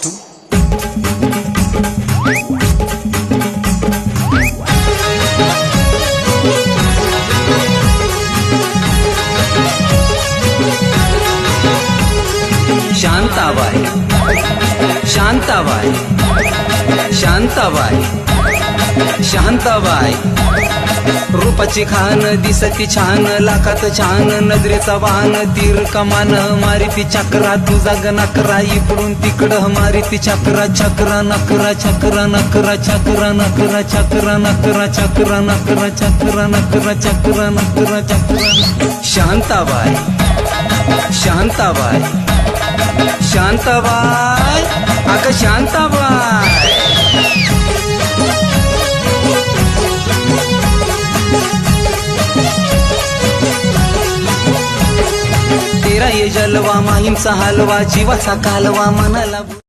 two. Shantabai Shantabai Shantabai Shantabai. रूपाची Khan दिसती छान लाखात छान नजरेचा वाहन तीर कमान मारिती चक्रा तुझा ग इकडून तिकडं मारिती चक्रा चक्रा नकरा चक्रा नकरा चक्रा नकरा चक्रा नकरा चक्रा नकरा चक्रा नकरा चक्रा नकरा चक्रा शांताबाई. शांताबाई. शांताबाई. अगं शांताबाई. जलवा माहीमचा हलवा जीवाचा कालवा मनाला